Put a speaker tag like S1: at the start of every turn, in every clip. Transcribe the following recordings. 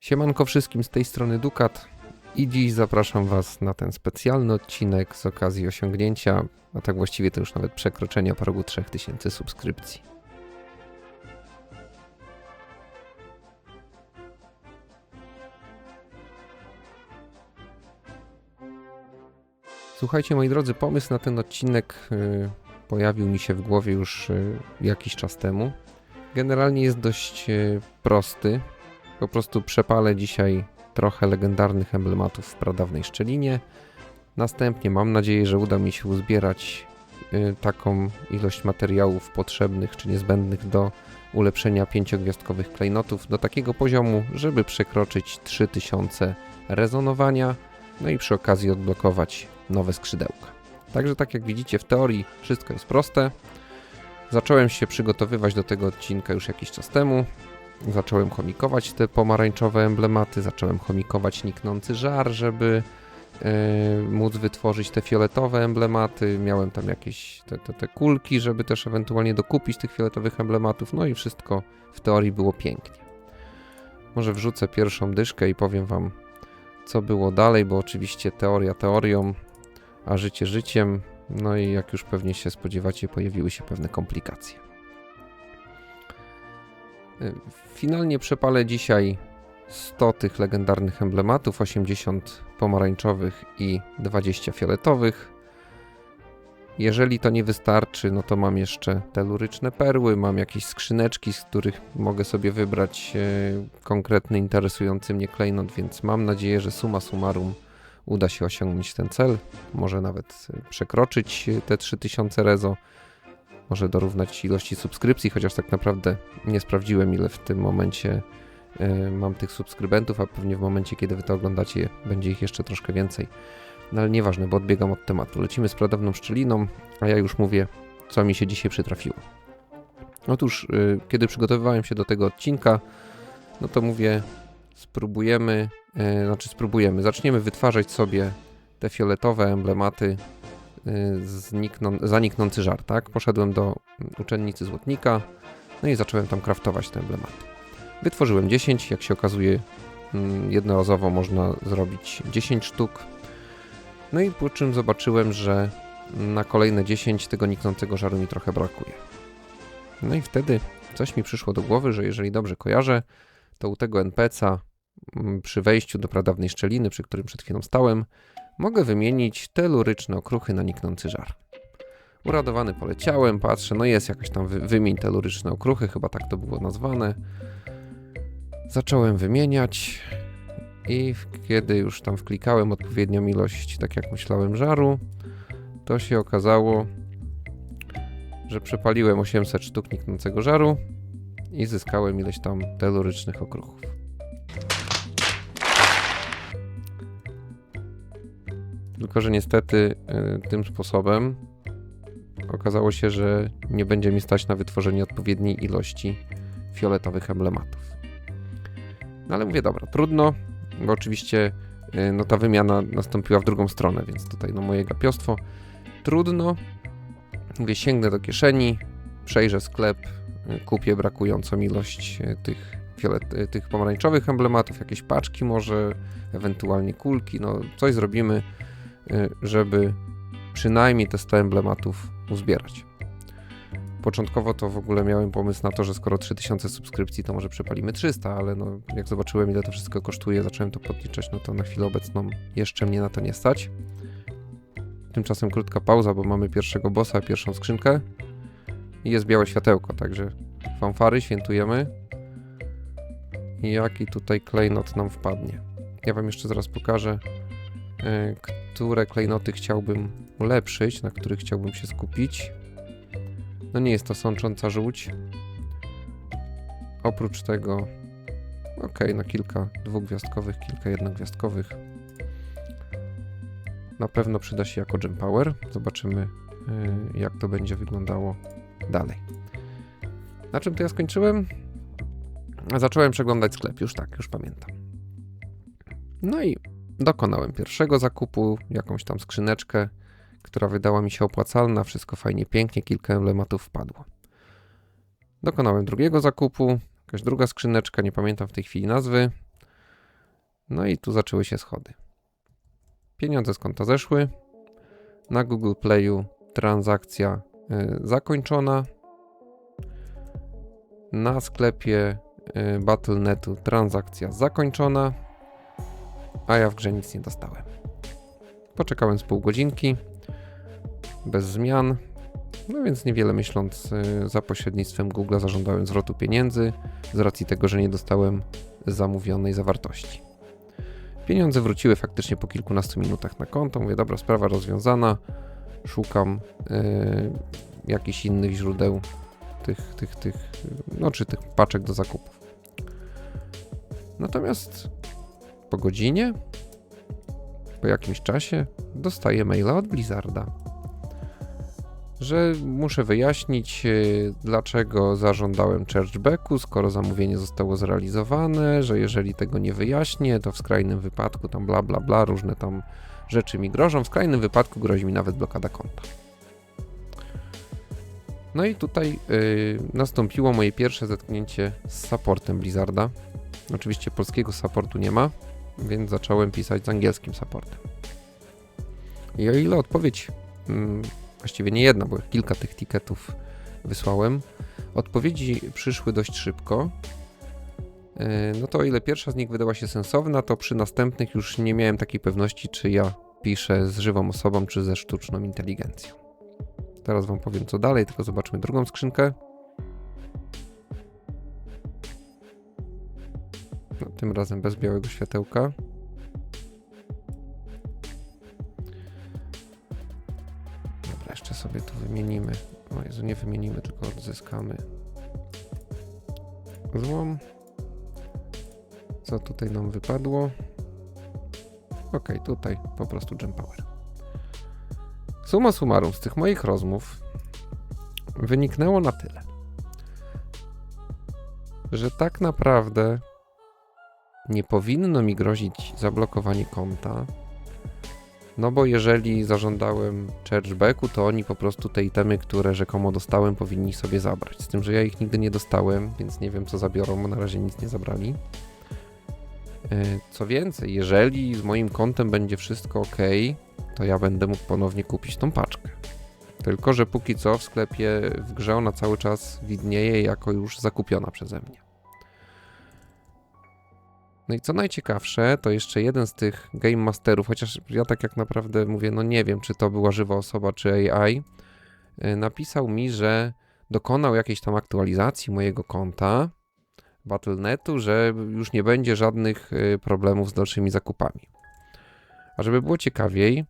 S1: Siemanko wszystkim z tej strony Dukat i dziś zapraszam Was na ten specjalny odcinek z okazji osiągnięcia, a tak właściwie to już nawet przekroczenia progu 3000 subskrypcji. Słuchajcie moi drodzy, pomysł na ten odcinek y, pojawił mi się w głowie już y, jakiś czas temu. Generalnie jest dość y, prosty, po prostu przepalę dzisiaj trochę legendarnych emblematów w pradawnej szczelinie. Następnie mam nadzieję, że uda mi się uzbierać y, taką ilość materiałów potrzebnych czy niezbędnych do ulepszenia pięciogwiazdkowych klejnotów do takiego poziomu, żeby przekroczyć 3000 rezonowania, no i przy okazji odblokować nowe skrzydełka. Także tak jak widzicie w teorii wszystko jest proste. Zacząłem się przygotowywać do tego odcinka już jakiś czas temu. Zacząłem chomikować te pomarańczowe emblematy, zacząłem chomikować niknący żar, żeby e, móc wytworzyć te fioletowe emblematy. Miałem tam jakieś te, te, te kulki, żeby też ewentualnie dokupić tych fioletowych emblematów. No i wszystko w teorii było pięknie. Może wrzucę pierwszą dyszkę i powiem Wam, co było dalej, bo oczywiście teoria teorią, a życie życiem. No i jak już pewnie się spodziewacie, pojawiły się pewne komplikacje. Finalnie przepalę dzisiaj 100 tych legendarnych emblematów, 80 pomarańczowych i 20 fioletowych. Jeżeli to nie wystarczy, no to mam jeszcze teluryczne perły, mam jakieś skrzyneczki, z których mogę sobie wybrać e, konkretny interesujący mnie klejnot, więc mam nadzieję, że suma summarum uda się osiągnąć ten cel. Może nawet e, przekroczyć e, te 3000 rezo może dorównać ilości subskrypcji, chociaż tak naprawdę nie sprawdziłem, ile w tym momencie y, mam tych subskrybentów, a pewnie w momencie, kiedy wy to oglądacie, będzie ich jeszcze troszkę więcej. No ale nieważne, bo odbiegam od tematu. Lecimy z pradawną szczeliną, a ja już mówię, co mi się dzisiaj przytrafiło. Otóż, y, kiedy przygotowywałem się do tego odcinka, no to mówię, spróbujemy, y, znaczy spróbujemy, zaczniemy wytwarzać sobie te fioletowe emblematy znikną, zaniknący żar, tak? Poszedłem do uczennicy złotnika, no i zacząłem tam kraftować te emblematy. Wytworzyłem 10, jak się okazuje mm, jednorazowo można zrobić 10 sztuk. No i po czym zobaczyłem, że na kolejne 10 tego niknącego żaru mi trochę brakuje. No i wtedy coś mi przyszło do głowy, że jeżeli dobrze kojarzę, to u tego NPC'a przy wejściu do pradawnej szczeliny, przy którym przed chwilą stałem, mogę wymienić teluryczne okruchy na niknący żar. Uradowany poleciałem, patrzę, no jest jakaś tam wy wymień teluryczne okruchy, chyba tak to było nazwane. Zacząłem wymieniać i kiedy już tam wklikałem odpowiednią ilość, tak jak myślałem, żaru, to się okazało, że przepaliłem 800 sztuk niknącego żaru i zyskałem ileś tam telurycznych okruchów. Tylko, że niestety y, tym sposobem okazało się, że nie będzie mi stać na wytworzenie odpowiedniej ilości fioletowych emblematów. No ale mówię, dobra, trudno, bo oczywiście y, no, ta wymiana nastąpiła w drugą stronę, więc tutaj no, moje gapiostwo. Trudno. Mówię, sięgnę do kieszeni, przejrzę sklep, y, kupię brakującą ilość tych, fiolet, tych pomarańczowych emblematów, jakieś paczki może, ewentualnie kulki, no coś zrobimy żeby przynajmniej te 100 emblematów uzbierać. Początkowo to w ogóle miałem pomysł na to, że skoro 3000 subskrypcji, to może przepalimy 300, ale no, jak zobaczyłem, ile to wszystko kosztuje, zacząłem to podliczać, no to na chwilę obecną jeszcze mnie na to nie stać. Tymczasem krótka pauza, bo mamy pierwszego bossa, pierwszą skrzynkę i jest białe światełko, także fanfary, świętujemy. Jaki tutaj klejnot nam wpadnie. Ja wam jeszcze zaraz pokażę, które klejnoty chciałbym ulepszyć, na których chciałbym się skupić. No nie jest to sącząca żółć. Oprócz tego, ok, na kilka dwugwiazdkowych, kilka jednogwiazdkowych. Na pewno przyda się jako Gem Power. Zobaczymy, e, jak to będzie wyglądało dalej. Na czym to ja skończyłem? Zacząłem przeglądać sklep, już tak, już pamiętam. No i Dokonałem pierwszego zakupu, jakąś tam skrzyneczkę, która wydała mi się opłacalna, wszystko fajnie, pięknie, kilka emblematów wpadło. Dokonałem drugiego zakupu, jakaś druga skrzyneczka, nie pamiętam w tej chwili nazwy. No i tu zaczęły się schody. Pieniądze z konta zeszły. Na Google Playu transakcja y, zakończona. Na sklepie y, Battle.netu transakcja zakończona. A ja w grze nic nie dostałem. Poczekałem z pół godzinki. Bez zmian. No więc niewiele myśląc, y, za pośrednictwem Google zażądałem zwrotu pieniędzy z racji tego, że nie dostałem zamówionej zawartości. Pieniądze wróciły faktycznie po kilkunastu minutach na konto. Mówię, dobra, sprawa rozwiązana. Szukam yy, jakichś innych źródeł tych, tych, tych, no czy tych paczek do zakupów. Natomiast po godzinie, po jakimś czasie, dostaję maila od Blizzarda, że muszę wyjaśnić, yy, dlaczego zażądałem chargebacku, skoro zamówienie zostało zrealizowane, że jeżeli tego nie wyjaśnię, to w skrajnym wypadku tam bla bla bla, różne tam rzeczy mi grożą, w skrajnym wypadku grozi mi nawet blokada konta. No i tutaj yy, nastąpiło moje pierwsze zetknięcie z supportem Blizzarda. Oczywiście polskiego supportu nie ma, więc zacząłem pisać z angielskim supportem. I o ile odpowiedź, mm, właściwie nie jedna, bo kilka tych tiketów wysłałem, odpowiedzi przyszły dość szybko. Yy, No to o ile pierwsza z nich wydała się sensowna, to przy następnych już nie miałem takiej pewności, czy ja piszę z żywą osobą, czy ze sztuczną inteligencją. Teraz Wam powiem co dalej, tylko zobaczmy drugą skrzynkę. No, tym razem bez białego światełka. Dobra, jeszcze sobie tu wymienimy. O Jezu, nie wymienimy, tylko odzyskamy złom. Co tutaj nam wypadło? Ok, tutaj po prostu jump power. Suma summarum z tych moich rozmów wyniknęło na tyle, że tak naprawdę nie powinno mi grozić zablokowanie konta, no bo jeżeli zażądałem chargebacku, to oni po prostu te itemy, które rzekomo dostałem, powinni sobie zabrać. Z tym, że ja ich nigdy nie dostałem, więc nie wiem co zabiorą, bo na razie nic nie zabrali. E, Co więcej, jeżeli z moim kontem będzie wszystko ok, to ja będę mógł ponownie kupić tą paczkę. Tylko, że póki co w sklepie w grze ona cały czas widnieje jako już zakupiona przeze mnie. No i co najciekawsze, to jeszcze jeden z tych Game Masterów, chociaż ja tak jak naprawdę mówię, no nie wiem, czy to była żywa osoba, czy AI, e, napisał mi, że dokonał jakiejś tam aktualizacji mojego konta Battle.netu, że już nie będzie żadnych y, problemów z dalszymi zakupami. A żeby było ciekawiej,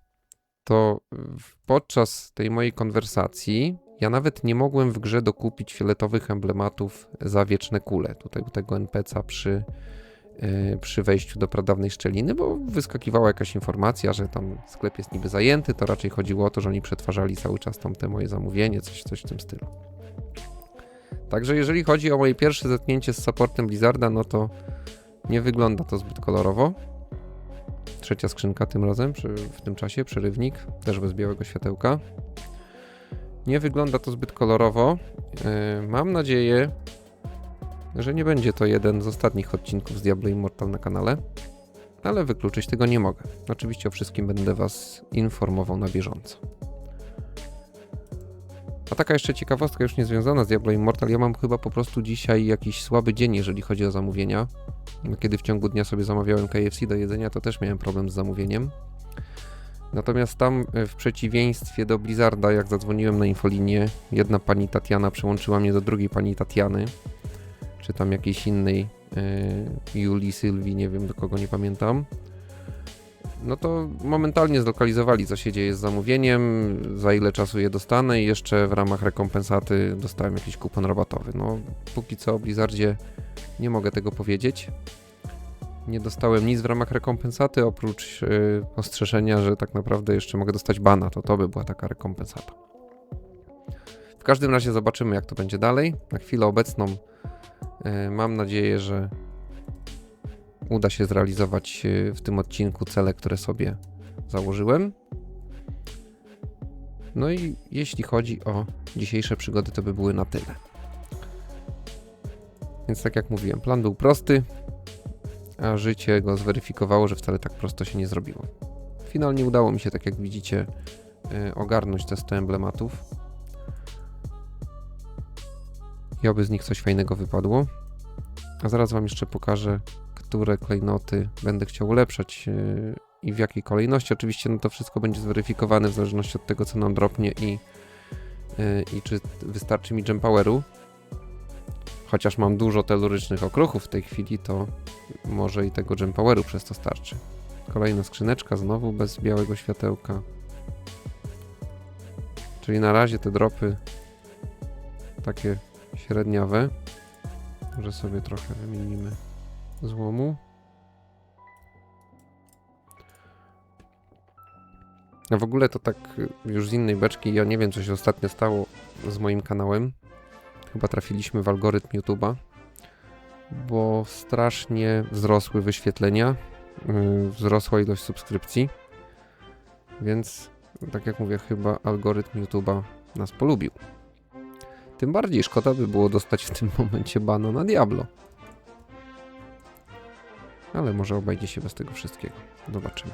S1: to podczas tej mojej konwersacji ja nawet nie mogłem w grze dokupić fioletowych emblematów za wieczne kule. Tutaj u tego NPC'a przy, przy wejściu do pradawnej szczeliny, bo wyskakiwała jakaś informacja, że tam sklep jest niby zajęty, to raczej chodziło o to, że oni przetwarzali cały czas tam te moje zamówienie, coś, coś w tym stylu. Także jeżeli chodzi o moje pierwsze zetknięcie z supportem Blizzarda, no to nie wygląda to zbyt kolorowo. Trzecia skrzynka tym razem, przy, w tym czasie, przerywnik, też bez białego światełka. Nie wygląda to zbyt kolorowo. Yy, mam nadzieję, że nie będzie to jeden z ostatnich odcinków z Diablo Immortal na kanale, ale wykluczyć tego nie mogę. Oczywiście o wszystkim będę Was informował na bieżąco. A taka jeszcze ciekawostka, już nie związana z Diablo Immortal, ja mam chyba po prostu dzisiaj jakiś słaby dzień, jeżeli chodzi o zamówienia. Kiedy w ciągu dnia sobie zamawiałem KFC do jedzenia, to też miałem problem z zamówieniem. Natomiast tam e, w przeciwieństwie do Blizzarda, jak zadzwoniłem na infolinię, jedna pani Tatiana przełączyła mnie do drugiej pani Tatiany, czy tam jakiejś innej e, Julii, Sylwii, nie wiem do kogo, nie pamiętam no to momentalnie zlokalizowali, co się dzieje z zamówieniem, za ile czasu je dostanę i jeszcze w ramach rekompensaty dostałem jakiś kupon rabatowy. No, póki co o Blizzardzie nie mogę tego powiedzieć. Nie dostałem nic w ramach rekompensaty, oprócz yy, ostrzeżenia, że tak naprawdę jeszcze mogę dostać bana, to to by była taka rekompensata. W każdym razie zobaczymy, jak to będzie dalej. Na chwilę obecną mam nadzieję, że uda się zrealizować e, w tym odcinku cele, które sobie założyłem. No i jeśli chodzi o dzisiejsze przygody, to by były na tyle. Więc tak jak mówiłem, plan był prosty. a życie go zweryfikowało, że wcale tak prosto się nie zrobiło. Finalnie udało mi się, tak jak widzicie, y, ogarnąć te 100 emblematów. I oby z nich coś fajnego wypadło. A zaraz Wam jeszcze pokażę, które klejnoty będę chciał ulepszać yy, i w jakiej kolejności. Oczywiście no to wszystko będzie zweryfikowane w zależności od tego, co nam dropnie i, yy, i czy wystarczy mi jump poweru. Chociaż mam dużo telurycznych okruchów w tej chwili, to może i tego jump poweru przez to starczy. Kolejna skrzyneczka, znowu bez białego światełka. Czyli na razie te dropy takie średniawe. Może sobie trochę wymienimy złomu. A w ogóle to tak y, już z innej beczki, ja nie wiem co się ostatnio stało z moim kanałem. Chyba trafiliśmy w algorytm YouTube'a, bo strasznie wzrosły wyświetlenia, yy, wzrosła ilość subskrypcji, więc tak jak mówię, chyba algorytm YouTube'a nas polubił. Tym bardziej szkoda by było dostać w tym momencie bana na Diablo. Ale może obejdzie się bez tego wszystkiego. Zobaczymy.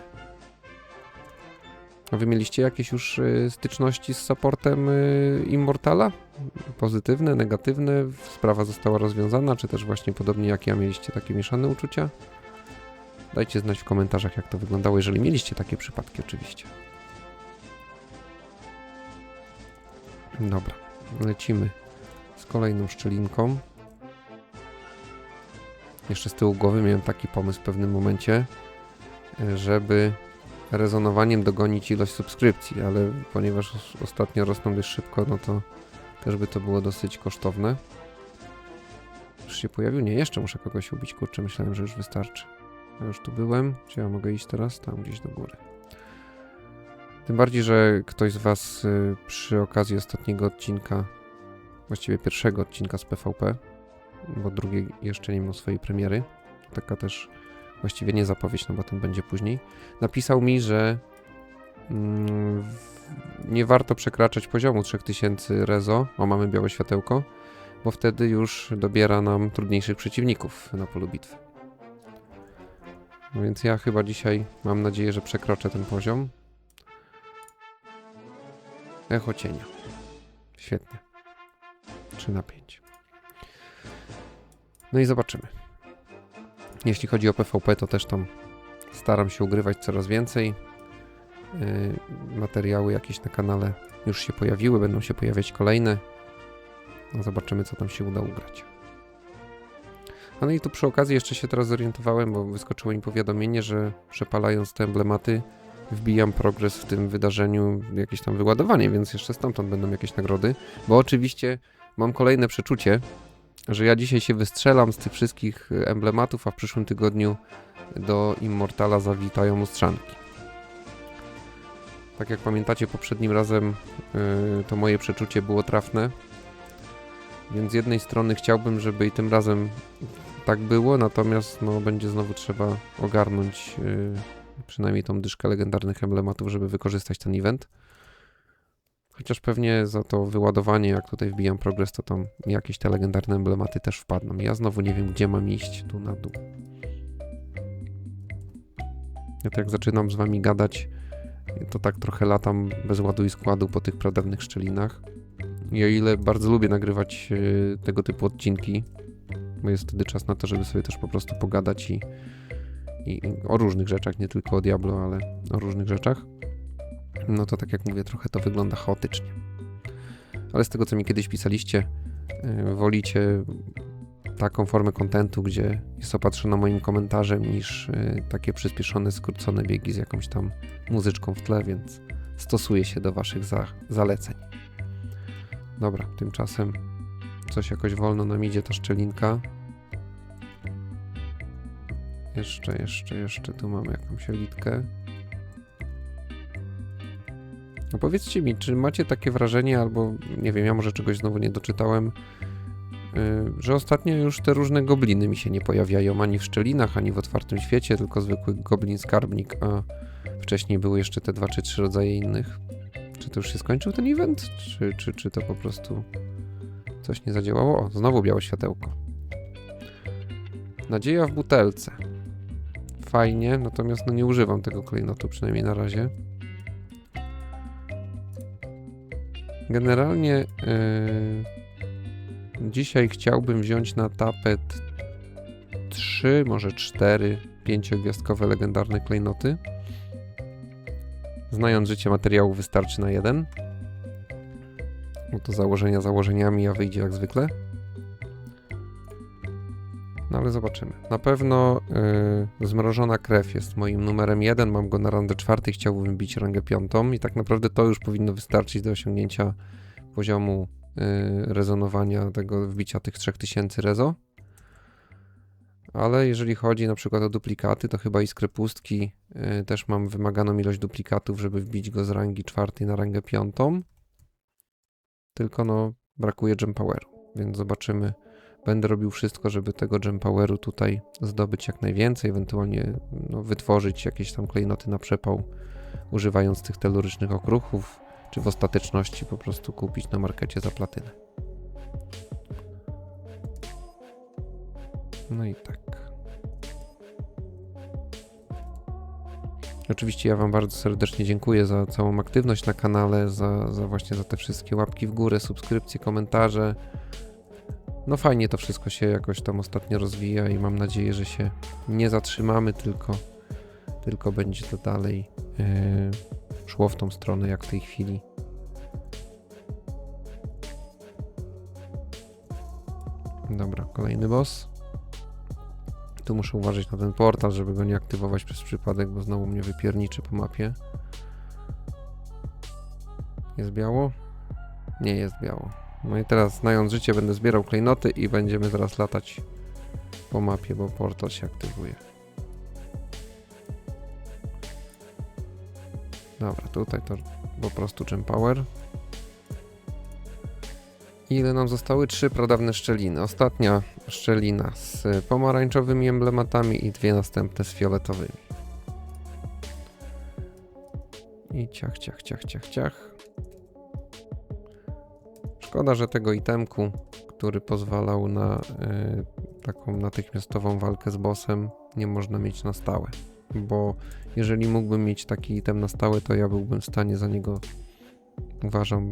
S1: A wy mieliście jakieś już y, styczności z supportem y, Immortala? Pozytywne, negatywne? Sprawa została rozwiązana, czy też właśnie podobnie jak ja mieliście takie mieszane uczucia? Dajcie znać w komentarzach, jak to wyglądało, jeżeli mieliście takie przypadki, oczywiście. Dobra, lecimy z kolejną szczelinką. Jeszcze z tyłu głowy miałem taki pomysł w pewnym momencie, e, żeby rezonowaniem dogonić ilość subskrypcji, ale ponieważ os- ostatnio rosną dość szybko, no to też by to było dosyć kosztowne. Już się pojawił? Nie, jeszcze muszę kogoś ubić, kurczę, myślałem, że już wystarczy. Ja już tu byłem, czy ja mogę iść teraz? Tam gdzieś do góry. Tym bardziej, że ktoś z Was y, przy okazji ostatniego odcinka, właściwie pierwszego odcinka z PvP, bo drugi jeszcze nie miał swojej premiery, taka też właściwie nie zapowiedź, no bo ten będzie później, napisał mi, że mm, nie warto przekraczać poziomu 3000 rezo, o mamy białe światełko, bo wtedy już dobiera nam trudniejszych przeciwników na polu bitwy. No więc ja chyba dzisiaj mam nadzieję, że przekroczę ten poziom. Echo cienia. Świetnie. 3 na 5. No i zobaczymy. Jeśli chodzi o PvP, to też tam staram się ugrywać coraz więcej. Yy, materiały jakieś na kanale już się pojawiły, będą się pojawiać kolejne. No zobaczymy, co tam się uda ugrać. A no i tu przy okazji jeszcze się teraz zorientowałem, bo wyskoczyło mi powiadomienie, że przepalając te emblematy wbijam progres w tym wydarzeniu, jakieś tam wyładowanie, więc jeszcze stamtąd będą jakieś nagrody, bo oczywiście mam kolejne przeczucie, że ja dzisiaj się wystrzelam z tych wszystkich e, emblematów, a w przyszłym tygodniu do Immortala zawitają lustrzanki. Tak jak pamiętacie, poprzednim razem yy, to moje przeczucie było trafne, więc z jednej strony chciałbym, żeby i tym razem tak było, natomiast no, będzie znowu trzeba ogarnąć yy, przynajmniej tą dyszkę legendarnych emblematów, żeby wykorzystać ten event. Chociaż pewnie za to wyładowanie, jak tutaj wbijam progres, to tam jakieś te legendarne emblematy też wpadną. Ja znowu nie wiem, gdzie mam iść, tu na dół. Ja tak jak zaczynam z wami gadać, to tak trochę latam bez ładu i składu po tych pradawnych szczelinach. I o ile bardzo lubię nagrywać yy, tego typu odcinki, bo jest wtedy czas na to, żeby sobie też po prostu pogadać i, i o różnych rzeczach, nie tylko o Diablo, ale o różnych rzeczach, no to tak jak mówię, trochę to wygląda chaotycznie. Ale z tego, co mi kiedyś pisaliście, yy, wolicie taką formę kontentu, gdzie jest opatrzona moim komentarzem, niż yy, takie przyspieszone, skrócone biegi z jakąś tam muzyczką w tle, więc stosuję się do waszych za zaleceń. Dobra, tymczasem coś jakoś wolno nam idzie ta szczelinka. Jeszcze, jeszcze, jeszcze tu mamy jakąś elitkę. No powiedzcie mi, czy macie takie wrażenie, albo nie wiem, ja może czegoś znowu nie doczytałem, yy, że ostatnio już te różne gobliny mi się nie pojawiają ani w szczelinach, ani w otwartym świecie, tylko zwykły goblin skarbnik, a wcześniej były jeszcze te dwa czy trzy rodzaje innych. Czy to już się skończył ten event, czy, czy, czy to po prostu coś nie zadziałało? O, znowu białe światełko. Nadzieja w butelce. Fajnie, natomiast no nie używam tego klejnotu, przynajmniej na razie. Generalnie yy, dzisiaj chciałbym wziąć na tapet trzy, może cztery pięciogwiazdkowe legendarne klejnoty. Znając życie materiału wystarczy na jeden. No to założenia założeniami, a wyjdzie jak zwykle. No ale zobaczymy. Na pewno yy, zmrożona krew jest moim numerem jeden. Mam go na rangę czwarty, chciałbym bić rangę piątą i tak naprawdę to już powinno wystarczyć do osiągnięcia poziomu yy, rezonowania tego wbicia tych 3000 rezo. Ale jeżeli chodzi na przykład o duplikaty, to chyba iskry pustki yy, też mam wymaganą ilość duplikatów, żeby wbić go z rangi czwartej na rangę piątą. Tylko no brakuje jump poweru, więc zobaczymy. Będę robił wszystko, żeby tego poweru tutaj zdobyć jak najwięcej, ewentualnie no, wytworzyć jakieś tam klejnoty na przepał, używając tych telurycznych okruchów, czy w ostateczności po prostu kupić na markecie za platynę. No i tak. Oczywiście ja Wam bardzo serdecznie dziękuję za całą aktywność na kanale, za, za właśnie za te wszystkie łapki w górę, subskrypcje, komentarze. No fajnie to wszystko się jakoś tam ostatnio rozwija i mam nadzieję, że się nie zatrzymamy, tylko, tylko będzie to dalej yy, szło w tą stronę jak w tej chwili. Dobra, kolejny boss. Tu muszę uważać na ten portal, żeby go nie aktywować przez przypadek, bo znowu mnie wypierniczy po mapie. Jest biało? Nie jest biało. No i teraz, znając życie, będę zbierał klejnoty i będziemy teraz latać po mapie, bo portal się aktywuje. Dobra, tutaj to po prostu jump power. Ile nam zostały? Trzy pradawne szczeliny. Ostatnia szczelina z pomarańczowymi emblematami i dwie następne z fioletowymi. I ciach, ciach, ciach, ciach, ciach. Szkoda, że tego itemku, który pozwalał na y, taką natychmiastową walkę z bossem, nie można mieć na stałe. Bo jeżeli mógłbym mieć taki item na stałe, to ja byłbym w stanie za niego, uważam,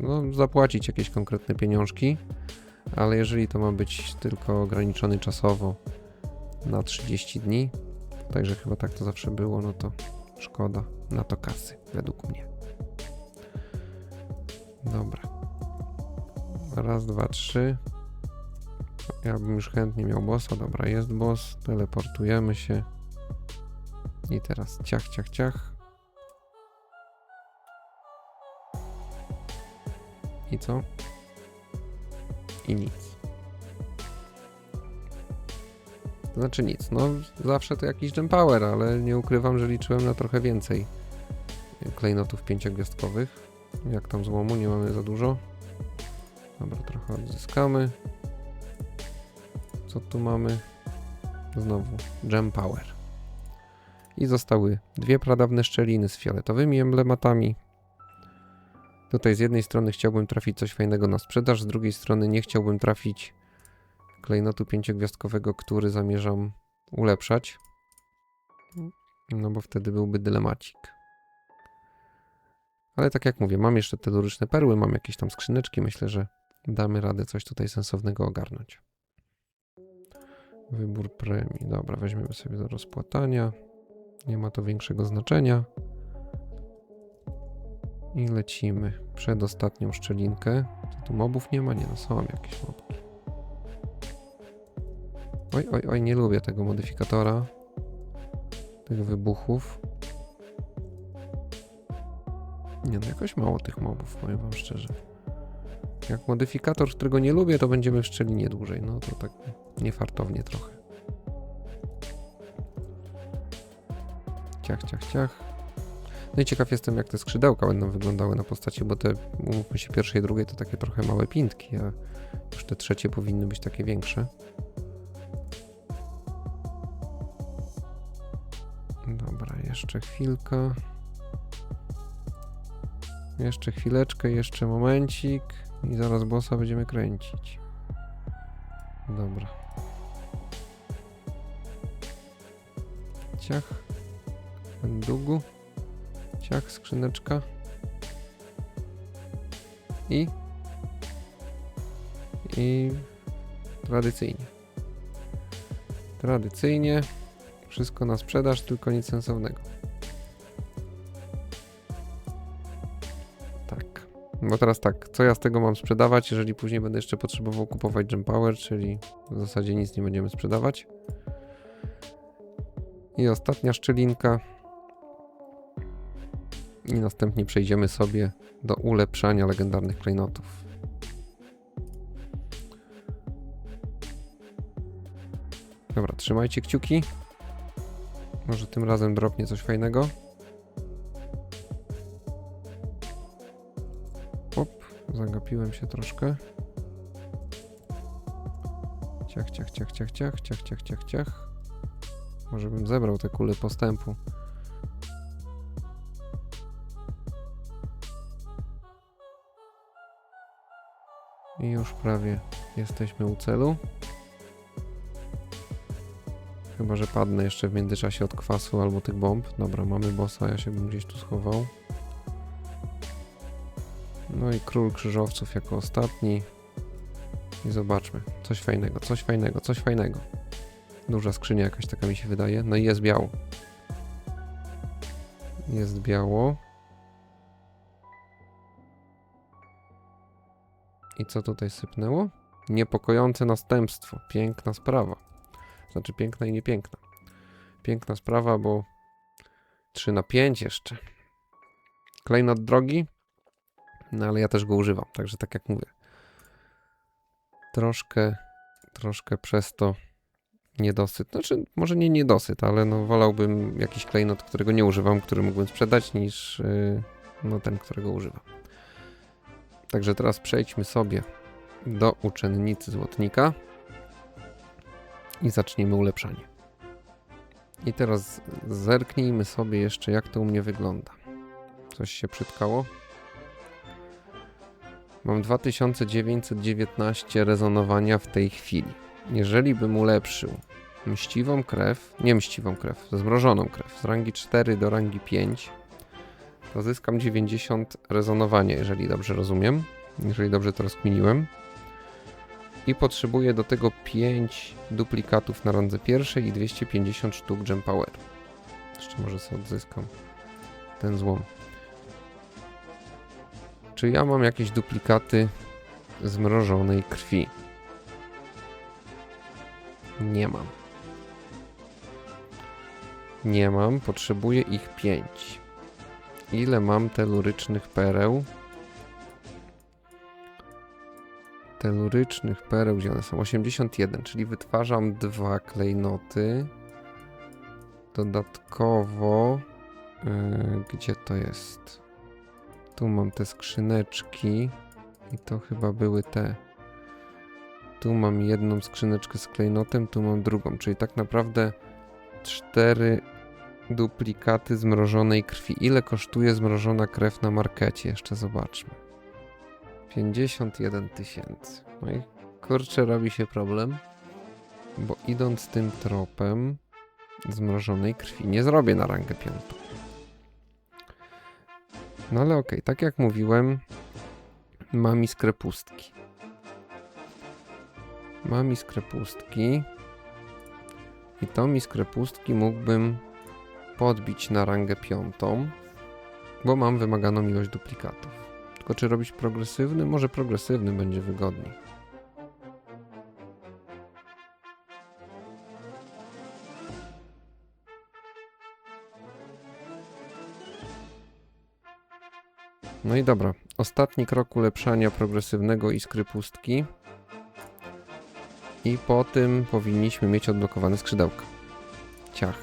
S1: no, zapłacić jakieś konkretne pieniążki. Ale jeżeli to ma być tylko ograniczony czasowo na 30 dni, także chyba tak to zawsze było, no to szkoda na to kasy, według mnie. Dobra. Raz, dwa, trzy. Ja bym już chętnie miał bossa. Dobra, jest boss. Teleportujemy się. I teraz ciach, ciach, ciach. I co? I nic. To znaczy nic. No, zawsze to jakiś jump power, ale nie ukrywam, że liczyłem na trochę więcej klejnotów pięciogwiazdkowych. Jak tam złomu, nie mamy za dużo. Dobra, trochę odzyskamy. Co tu mamy? Znowu Gem Power. I zostały dwie pradawne szczeliny z fioletowymi emblematami. Tutaj z jednej strony chciałbym trafić coś fajnego na sprzedaż, z drugiej strony nie chciałbym trafić klejnotu pięciogwiazdkowego, który zamierzam ulepszać. No bo wtedy byłby dylemacik. Ale tak jak mówię, mam jeszcze te luryczne perły, mam jakieś tam skrzyneczki, myślę, że damy radę coś tutaj sensownego ogarnąć. Wybór premii. Dobra, weźmiemy sobie do rozpłatania. Nie ma to większego znaczenia. I lecimy. Przedostatnią szczelinkę. Co tu mobów nie ma? Nie, no są jakieś mobki. Oj, oj, oj, nie lubię tego modyfikatora. Tych wybuchów. Nie no, jakoś mało tych mobów, powiem wam szczerze. Jak modyfikator, którego nie lubię, to będziemy w szczelinie dłużej. No to tak niefartownie trochę. Ciach, ciach, ciach. No i ciekaw jestem, jak te skrzydełka będą wyglądały na postaci, bo te, umówmy się, pierwsze i drugie to takie trochę małe pintki, a już te trzecie powinny być takie większe. Dobra, jeszcze chwilkę. Jeszcze chwileczkę, jeszcze momencik i zaraz bossa będziemy kręcić. Dobra. Ciach. Dugu. Ciach, skrzyneczka. I... I... Tradycyjnie. Tradycyjnie. Wszystko na sprzedaż, tylko nic sensownego. Bo teraz tak, co ja z tego mam sprzedawać, jeżeli później będę jeszcze potrzebował kupować Gem Power, czyli w zasadzie nic nie będziemy sprzedawać. I ostatnia szczelinka. I następnie przejdziemy sobie do ulepszania legendarnych klejnotów. Dobra, trzymajcie kciuki. Może tym razem dropnie coś fajnego. Zagapiłem się troszkę. Ciach, ciach, ciach, ciach, ciach, ciach, ciach, ciach, ciach. Może bym zebrał te kule postępu. I już prawie jesteśmy u celu. Chyba, że padnę jeszcze w międzyczasie od kwasu albo tych bomb. Dobra, mamy bossa, ja się bym gdzieś tu schował. No i król krzyżowców jako ostatni. I zobaczmy. Coś fajnego, coś fajnego, coś fajnego. Duża skrzynia jakaś taka mi się wydaje. No i jest biało. Jest biało. I co tutaj sypnęło? Niepokojące następstwo. Piękna sprawa. Znaczy piękna i niepiękna. Piękna sprawa, bo 3 na 5 jeszcze. Klejnot drogi, no ale ja też go używam, także tak jak mówię. Troszkę, troszkę przez to niedosyt. Znaczy, może nie niedosyt, ale no wolałbym jakiś klejnot, którego nie używam, który mógłbym sprzedać, niż yy, no ten, którego używam. Także teraz przejdźmy sobie do uczennicy złotnika i zaczniemy ulepszanie. I teraz zerknijmy sobie jeszcze, jak to u mnie wygląda. Coś się przytkało? Mam 2919 rezonowania w tej chwili. Jeżeli bym ulepszył mściwą krew, nie mściwą krew, zmrożoną krew z rangi 4 do rangi 5, to zyskam 90 rezonowania, jeżeli dobrze rozumiem, jeżeli dobrze to rozkminiłem. I potrzebuję do tego 5 duplikatów na randze pierwszej i 250 sztuk Gem Power. Jeszcze może sobie odzyskam ten złom. Czy ja mam jakieś duplikaty zmrożonej krwi? Nie mam. Nie mam, potrzebuję ich 5. Ile mam telurycznych pereł? Telurycznych pereł, gdzie one są? 81, czyli wytwarzam dwa klejnoty. Dodatkowo, yy, gdzie to jest? Tu mam te skrzyneczki i to chyba były te. Tu mam jedną skrzyneczkę z klejnotem, tu mam drugą, czyli tak naprawdę cztery duplikaty zmrożonej krwi. Ile kosztuje zmrożona krew na markecie? Jeszcze zobaczmy. 51 tysięcy. No i kurczę, robi się problem, bo idąc tym tropem zmrożonej krwi nie zrobię na rangę piątą. No ale okej, tak jak mówiłem, mam iskrę pustki. Mam iskrę pustki. I tą iskrę pustki mógłbym podbić na rangę piątą, bo mam wymaganą ilość duplikatów. Tylko czy robić progresywny? Może progresywny będzie wygodniej. No i dobra, ostatni krok ulepszania progresywnego iskry pustki. I po tym powinniśmy mieć odblokowane skrzydełka. Ciach.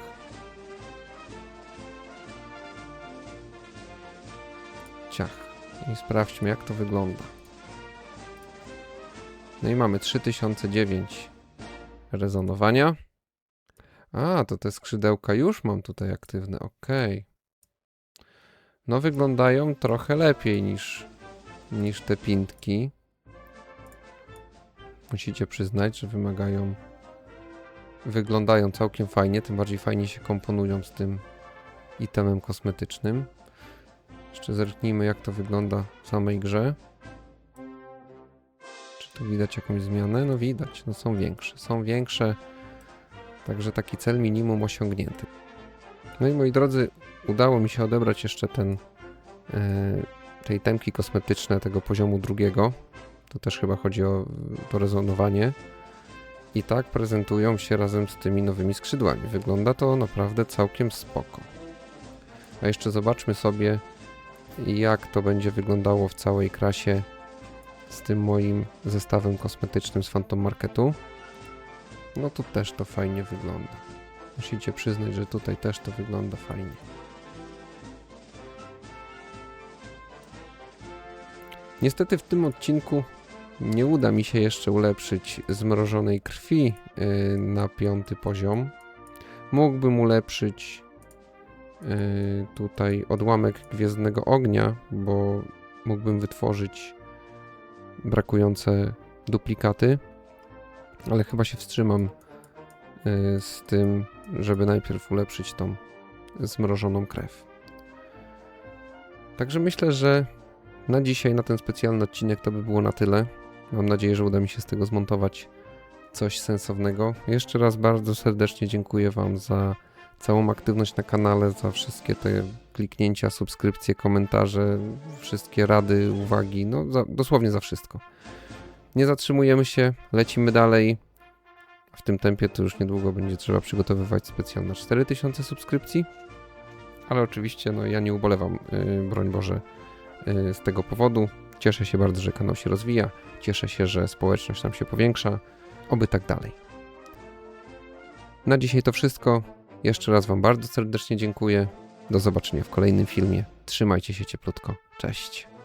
S1: Ciach. I sprawdźmy jak to wygląda. No i mamy 3009 rezonowania. A, to te skrzydełka już mam tutaj aktywne, ok. No wyglądają trochę lepiej niż, niż te pintki. Musicie przyznać, że wymagają wyglądają całkiem fajnie, tym bardziej fajnie się komponują z tym itemem kosmetycznym. Jeszcze zerknijmy jak to wygląda w samej grze. Czy tu widać jakąś zmianę? No widać, no są większe, są większe. Także taki cel minimum osiągnięty. No i moi drodzy, udało mi się odebrać jeszcze ten e, te itemki kosmetyczne tego poziomu drugiego. To też chyba chodzi o to rezonowanie. I tak prezentują się razem z tymi nowymi skrzydłami. Wygląda to naprawdę całkiem spoko. A jeszcze zobaczmy sobie, jak to będzie wyglądało w całej krasie z tym moim zestawem kosmetycznym z Phantom Marketu. No tu też to fajnie wygląda. Musicie przyznać, że tutaj też to wygląda fajnie. Niestety w tym odcinku nie uda mi się jeszcze ulepszyć zmrożonej krwi yy, na piąty poziom. Mógłbym ulepszyć yy, tutaj odłamek gwiezdnego ognia, bo mógłbym wytworzyć brakujące duplikaty, ale chyba się wstrzymam yy, z tym, żeby najpierw ulepszyć tą zmrożoną krew. Także myślę, że na dzisiaj, na ten specjalny odcinek to by było na tyle. Mam nadzieję, że uda mi się z tego zmontować coś sensownego. Jeszcze raz bardzo serdecznie dziękuję Wam za całą aktywność na kanale, za wszystkie te kliknięcia, subskrypcje, komentarze, wszystkie rady, uwagi, no za, dosłownie za wszystko. Nie zatrzymujemy się, lecimy dalej. W tym tempie to już niedługo będzie trzeba przygotowywać specjalne 4000 subskrypcji. Ale oczywiście, no ja nie ubolewam, yy, broń Boże, y, z tego powodu. Cieszę się bardzo, że kanał się rozwija. Cieszę się, że społeczność nam się powiększa. Oby tak dalej. Na dzisiaj to wszystko. Jeszcze raz Wam bardzo serdecznie dziękuję. Do zobaczenia w kolejnym filmie. Trzymajcie się cieplutko. Cześć.